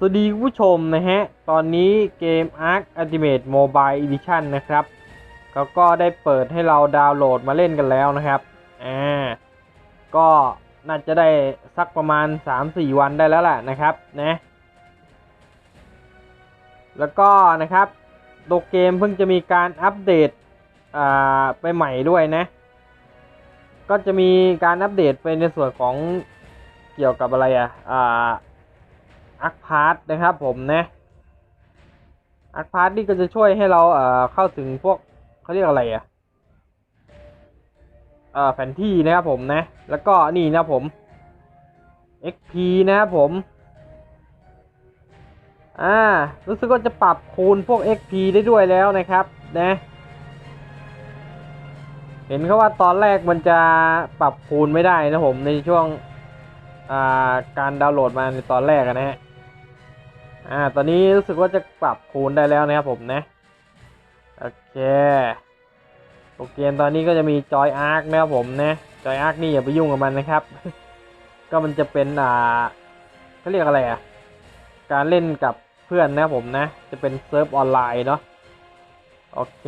สวัสดีผู้ชมนะฮะ ตอนนี้เกม Ark Ultimate Mobile Edition นะครับเขาก็ได้เปิดให้เราดาวน์โหลดมาเล่นกันแล้วนะครับ อ่า ก็น่าจะได้สักประมาณ 3-4 วันได้แล้วแหละนะครับ นะ แล้วก็นะครับตัวเกมเพิ่งจะมีการอัปเดต อ่า ไปใหม่ด้วยนะ ก็จะมีการอัปเดตไปในส่วนของเกี่ยวกับอะไรอะ อ่า อักพาร์ตนะครับผมนะอักพาร์ตนี่ก็จะช่วยให้เราเอ่อเข้าถึงพวกเขาเรียกอะไรอะเอ่อแผนที่นะครับผมนะ แล้วก็นี่นะผม XP นะครับผม อ่า รู้สึกว่าจะปรับคูณพวก XP ได้ด้วยแล้วนะครับนะ เห็นเขาว่าตอนแรกมันจะปรับคูณไม่ได้นะผมในช่วง อ่า การดาวน์โหลดมาในตอนแรกนะฮะ อ่า ตอนนี้รู้สึกว่าจะปรับคูณได้แล้วนะครับผมนะ โอเคโปรเกมตอนนี้ก็จะมีจอยอาร์คนะครับผมนะ จอยอาร์คนี่อย่าไปยุ่งกับมันนะครับ ก็มันจะเป็นอ่าเขาเรียกอะไรอะ การเล่นกับเพื่อนนะครับผมนะ จะเป็นเซิร์ฟออนไลน์เนาะ โอเค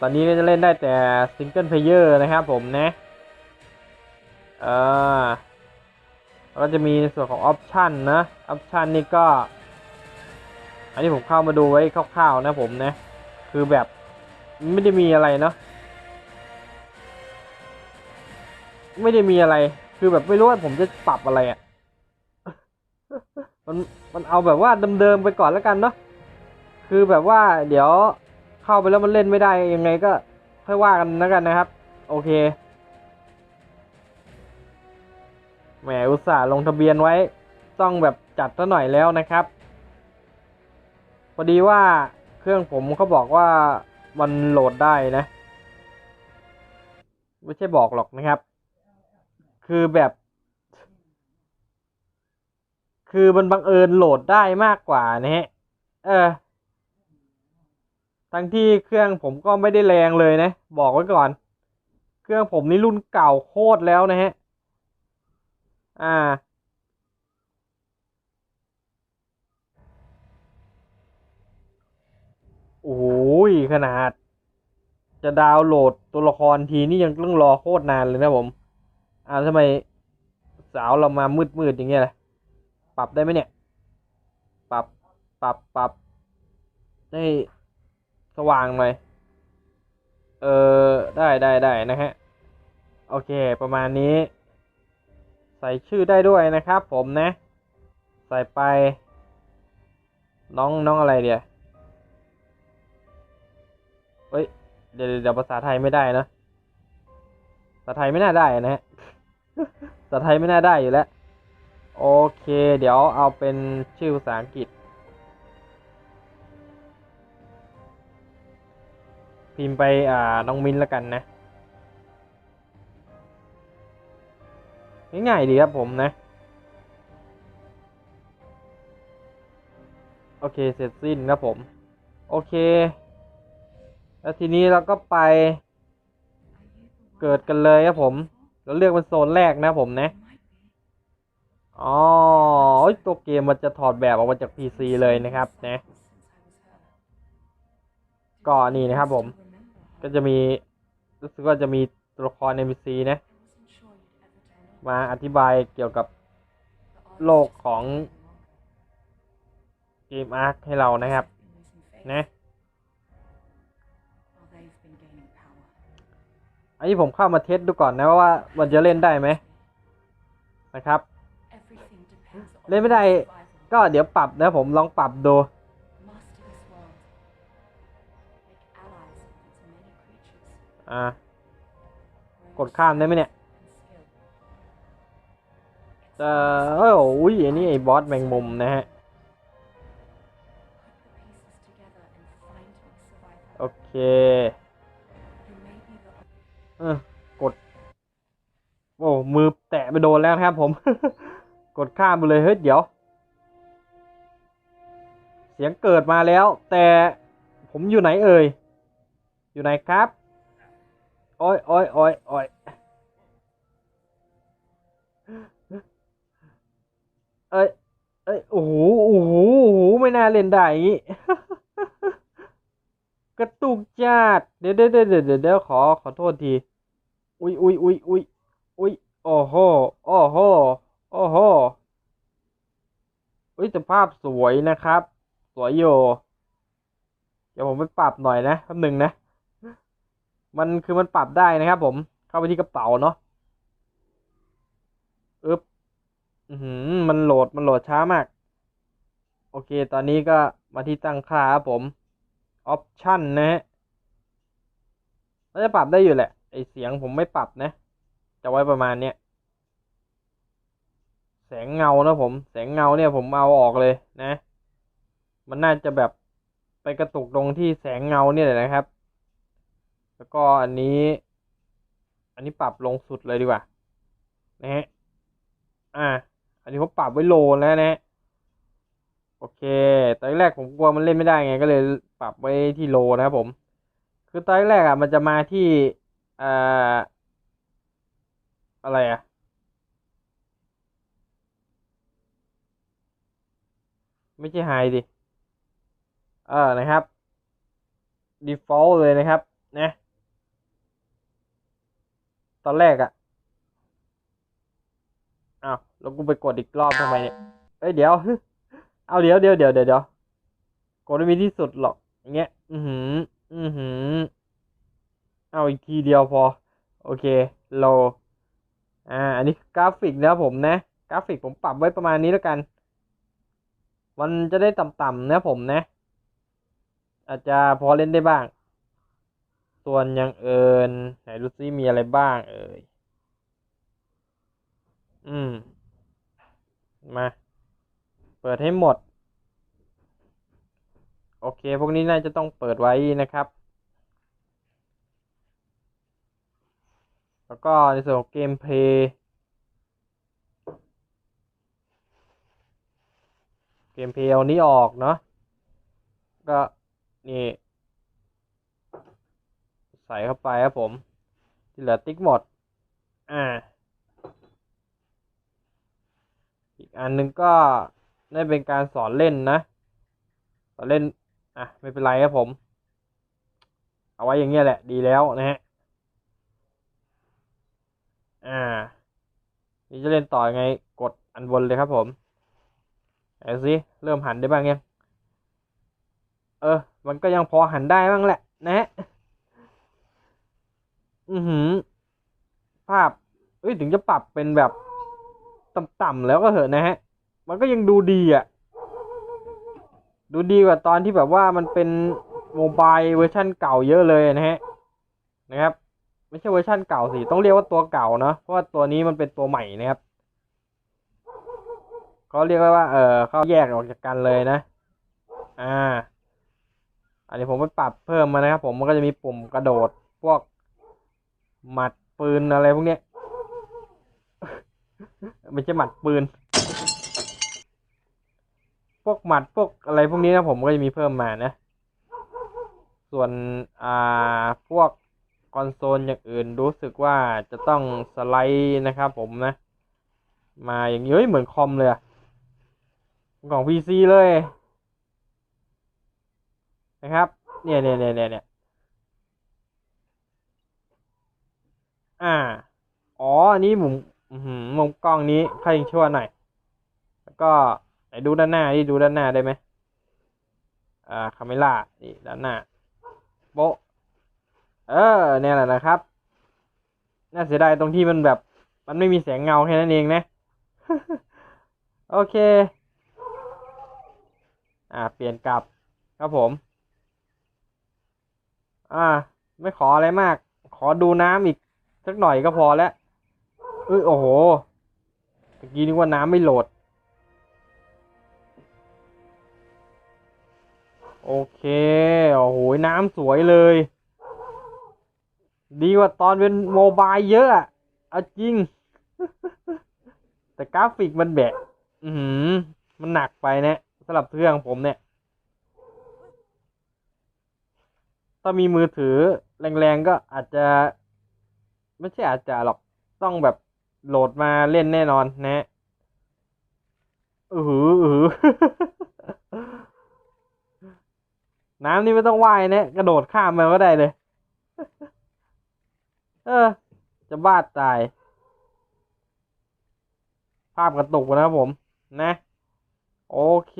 ตอนนี้ก็จะเล่นได้แต่ซิงเกิลเพลเยอร์นะครับผมนะ เอ่าแล้วก็จะมีในส่วนของออปชันนะ ออปชันนี่ก็ อันนี้ผมเข้ามาดูไว้คร่าวๆนะผมนะ คือแบบไม่ได้มีอะไรเนาะไม่ได้มีอะไร คือแบบไม่รู้ว่าผมจะปรับอะไรอะ่ะมันมันเอาแบบว่าเดิมๆไปก่อนแล้วกันเนาะคือแบบว่าเดี๋ยวเข้าไปแล้วมันเล่นไม่ได้ยังไงก็ค่อยว่ากันแล้วกันนะครับ โอเคแหมอุตส่าห์ลงทะเบียนไว้ ต้องแบบจัดซะหน่อยแล้วนะครับ อดีว่าเครื่องผมเขาบอกว่ามันโหลดได้นะ ไม่ใช่บอกหรอกนะครับ คือแบบ คือมันบังเอิญโหลดได้มากกว่านะฮะ เออ ทั้งที่เครื่องผมก็ไม่ได้แรงเลยนะ บอกไว้ก่อน เครื่องผมนี่รุ่นเก่าโคตรแล้วนะฮะ อ่า โอ้โหขนาด จะดาวน์โหลดตัวละครทีนี่ยังต้องรอโคตรนานเลยนะผมอ่าทำไมสาวเรามามืดมืดๆอย่างเงี้ยล่ะปรับได้ไหมเนี่ย ปรับปรับปรับให้สว่างหน่อย เออได้ได้ได้นะฮะ โอเคประมาณนี้ ใส่ชื่อได้ด้วยนะครับผมนะ ใส่ไป น้องน้องอะไรเดียว เดี๋ยวเดี๋ยวภาษาไทยไม่ได้นะภาษาไทยไม่น่าได้นะฮะภาษาไทยไม่น่าได้อยู่แล้ว โอเค เดี๋ยวเอาเป็นชื่อภาษาอังกฤษ พิมพ์ไปอ่าน้องมินแล้วกันนะง่ายๆดีครับผมนะ โอเค เสร็จสิ้นครับผม โอเค แล้วทีนี้เราก็ไป เกิดกันเลยครับผม เราเลือกเป็นโซนแรกนะผมนะอ๋อโอ้ตัวเกมมันจะถอดแบบออกมาจาก PC เลยนะครับนะก็นี่นะครับผม ก็จะมีรู้สึกว่าจะมีตัวละครใน PC นะ มาอธิบายเกี่ยวกับโลกของเกมอาร์คให้เรานะครับ นะ อันนี้ผมเข้ามาเทสดูก่อนนะว่ามันจะเล่นได้ไหมนะครับ เล่นไม่ได้ก็เดี๋ยวปรับนะผมลองปรับดูอ่ากดข้ามได้ไหมเนี่ยเออเอ้โอ้ยอันนี้ไอ้บอสแมงมุมนะฮะโอเค เออกด โอ้มือแตะไปโดนแล้วครับผม กดข้ามไปเลยเฮ้ยเดี๋ยว เสียงเกิดมาแล้ว แต่ผมอยู่ไหนเอ่ย อยู่ไหนครับโอ้ยโอ้ยโอ้ยโอ้ยเอ้ยเอ้ยโอ้โหโอ้โหโอ้โหไม่น่าเล่นได้อย่างงี้กระตุกจัดเดี๋ยวเดี๋ยวเดี๋ยวเดี๋ยวขอขอโทษที อุ้ยอุ้ยอุ้ยอุ้ยอุ้ยโอ้โหโอ้โหโอ้โหอุ้ยแต่ภาพสวยนะครับ สวยอยู่เดี๋ยวผมไปปรับหน่อยนะแป๊บหนึ่งนะ มันคือมันปรับได้นะครับ ผม เข้าไปที่กระเป๋าเนาะอึ๊บอือหือมันโหลดมันโหลดช้ามาก โอเค ตอนนี้ก็มาที่ตั้งค่าครับผม ออปชันนะฮะน่าจะปรับได้อยู่แหละ ไอเสียงผมไม่ปรับนะ จะไว้ประมาณเนี้ยแสงเงานะผม แสงเงาเนี่ยผมเอาออกเลยนะ มันน่าจะแบบไปกระตุกตรงที่แสงเงาเนี่ยแหละนะครับ แล้วก็อันนี้ อันนี้ปรับลงสุดเลยดีกว่า นะฮะ อ่า อันนี้ผมปรับไว้โลแล้วนะฮะโอเค ตอนแรกผมกลัวมันเล่นไม่ได้ไงก็เลยปรับไว้ที่โลนะครับผม คือตอนแรกอะมันจะมาที่ อ่า อะไรอะไม่ใช่ไฮดิ เออ นะครับ default เลยนะครับ นะ ตอนแรกอะอ้าว แล้วกูไปกดอีกรอบทำไมเนี่ย เอ้ย เดี๋ยว เอาเดี๋ยวเดี๋ยวเดี๋ยวเดี๋ยวเดี๋ยวกดไม่มีที่สุดหรอก อย่างเงี้ย อือหือ อือหือ เอาอีกทีเดียวพอ โอเคโลอ่า อันนี้กราฟิกนะผมนะ กราฟิกผมปรับไว้ประมาณนี้แล้วกัน มันจะได้ต่ำๆนะผมนะ อาจจะพอเล่นได้บ้าง ส่วนอย่างเอินไหนดูซิมีอะไรบ้างเอ่ย อืม มา เปิดให้หมด โอเค พวกนี้น่าจะต้องเปิดไว้นะครับ แล้วก็ในส่วนของเกมเพลย์เกมเพลย์เอานี้ออกเนาะก็นี่ใส่เข้าไปครับผม ที่เหลือติ๊กหมด อ่า อีกอันหนึงก็ได้เป็นการสอนเล่นนะ สอนเล่น อะ ไม่เป็นไรครับผม เอาไว้อย่างเงี้ยแหละ ดีแล้วนะฮะ อ่า นี่จะเล่นต่อยังไง กดอันบนเลยครับผมเอาสิเริ่มหันได้บ้างยัง เออ มันก็ยังพอหันได้บ้างแหละ นะฮะอือหือ ภาพ เอ้ย ถึงจะปรับเป็นแบบต่ำๆแล้วก็เหอะนะฮะ มันก็ยังดูดีอะ ดูดีกว่าตอนที่แบบว่ามันเป็นโมบายเวอร์ชั่นเก่าเยอะเลยนะฮะ นะครับ ไม่ใช่เวอร์ชั่นเก่าสิ ต้องเรียกว่าตัวเก่าเนาะ เพราะว่าตัวนี้มันเป็นตัวใหม่นะครับเขาเรียกว่า เออเขาแยกออกจากกันเลยนะ อ่า อันนี้ผมไปปรับเพิ่มมานะครับ ผม มันก็จะมีปุ่มกระโดด พวกหมัดปืนอะไรพวกเนี้ย ไม่ใช่หมัดปืน พวกหมัดพวกอะไรพวกนี้นะผมก็จะมีเพิ่มมานะ ส่วน อ่า พวก คอนโซลอย่างอื่นรู้สึกว่าจะต้องสไลด์นะครับผมนะ มาอย่างนี้เฮ้ยเหมือนคอมเลยของ PC เลยนะครับเนี่ยเนี่ยเนี่ยเนี่ยเนี่ยอ่า อ๋อ อันนี้มุมมุมกล้องนี้ใค่อยชั่วหน่อย แล้วก็ไหนดูด้านหน้านี่ดูด้านหน้าได้ไหมอ่าคาเมล่านี่ด้านหน้า โบะ เออเนี่ยแหละนะครับ น่าเสียดายตรงที่มันแบบ มันไม่มีแสงเงาแค่นั้นเองนะ โอเค อ่า เปลี่ยนกลับครับผม อ่า ไม่ขออะไรมาก ขอดูน้ำอีกสักหน่อยก็พอแล้วเอ้ยโอ้โหเมื่อกี้นึกว่าน้ำไม่โหลด โอเค โอ้โห น้ำสวยเลย ดีกว่าตอนเป็นโมบายเยอะอะเอาจริง แต่กราฟิกมันแบะ อือหือมันหนักไปนะสำหรับเครื่องผมเนี่ย ถ้ามีมือถือแรงๆก็อาจจะ ไม่ใช่อาจจะหรอกต้องแบบโหลดมาเล่นแน่นอนนะอือหืออือน้ำนี่ไม่ต้องว่ายนะ กระโดดข้ามมันก็ได้เลย เออ จะบ้าตาย ภาพกระตุกนะครับผม นะ โอเค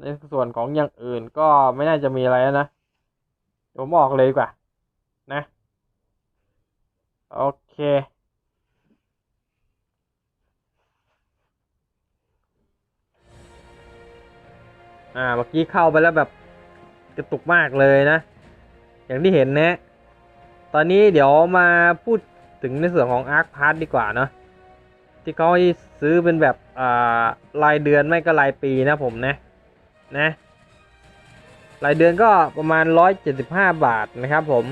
ในส่วนของอย่างอื่นก็ไม่น่าจะมีอะไรแล้วนะผมออกเลยดีกว่า นะ โอเคอ่าเมื่อกี้เข้าไปแล้วแบบกระตุกมากเลยนะ อย่างที่เห็นนะ ตอนนี้เดี๋ยวมาพูดถึงในส่วนของ Arc Pass ดีกว่าเนาะที่เขาให้ซื้อเป็นแบบรายเดือนไม่ก็รายปีนะผมนะนะรายเดือนก็ประมาณ 175 บาทนะครับผม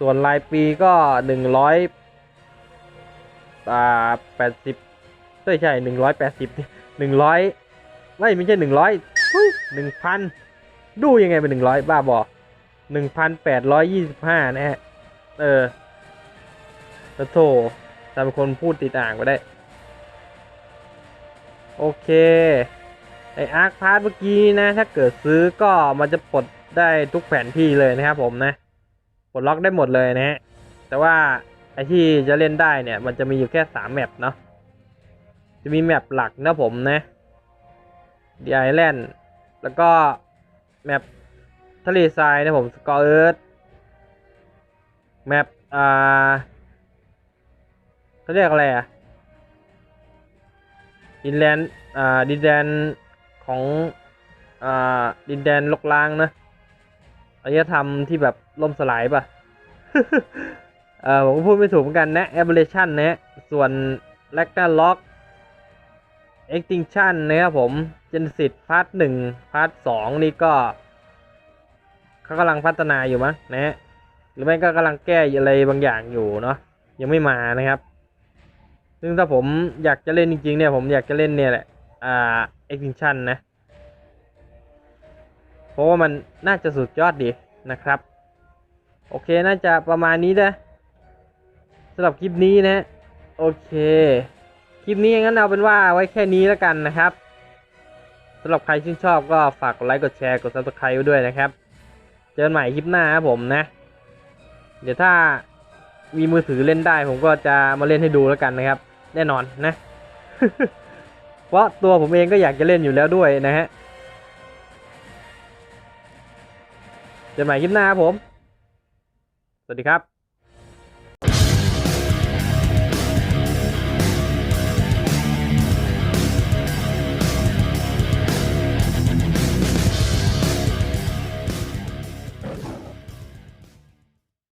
ส่วนรายปีก็ 100อ่า80ไม่ใช่180 100 ไม่ไม่ใช่ 100 1,000 ดูยังไงเป็น 100 บ้าบอ 1,825นแปดร้อยยี่สิบห้านะฮะ เออแล้วโถทำเป็นคนพูดติดอ่างไปได้ โอเค ไออาร์คพาร์ทเมื่อกี้นะ ถ้าเกิดซื้อก็มันจะปลดได้ทุกแผนที่เลยนะครับผมนะ ปลดล็อกได้หมดเลยนะฮะ แต่ว่าไอที่จะเล่นได้เนี่ย มันจะมีอยู่แค่สามแมปเนาะ จะมีแมปหลักนะผมนะดีไอแลนด์แล้วก็แมป ทะเลทรายนะผมสกอร์เอิร์ธแมปอ่าเขาเรียกอะไรอะดินแดนอ่าดินแดนของอ่าดินแดนลกล้างนะอารยธรรมที่แบบล่มสลายป่ะเออผมก็พูดไม่ถูกเหมือนกันนะ Aberration นะ ส่วน r a g n a r o k Extinction นะครับผม Genesis พาร์ทหนึ่งพาร์ทสองนี่ก็ เขากำลังพัฒนาอยู่มั้งนะหรือไม่ก็กำลังแก้อะไรบางอย่างอยู่เนาะยังไม่มานะครับ ซึ่งถ้าผมอยากจะเล่นจริงๆเนี่ยผมอยากจะเล่นเนี่ยแหละอ่า Extinction นะ เพราะว่ามันน่าจะสุดยอดดีนะครับ โอเคน่าจะประมาณนี้นะสำหรับคลิปนี้นะ โอเค คลิปนี้งั้นเอาเป็นว่าไว้แค่นี้แล้วกันนะครับสำหรับใครชื่นชอบก็ฝากกดไลค์กดแชร์กด subscribe ไว้ด้วยนะครับ เจอกันใหม่คลิปหน้าครับผมนะ เดี๋ยวถ้ามีมือถือเล่นได้ ผมก็จะมาเล่นให้ดูแล้วกันนะครับ แน่นอนนะ เพราะตัวผมเองก็อยากจะเล่นอยู่แล้วด้วยนะฮะเจอกันใหม่คลิปหน้าครับผม สวัสดีครับ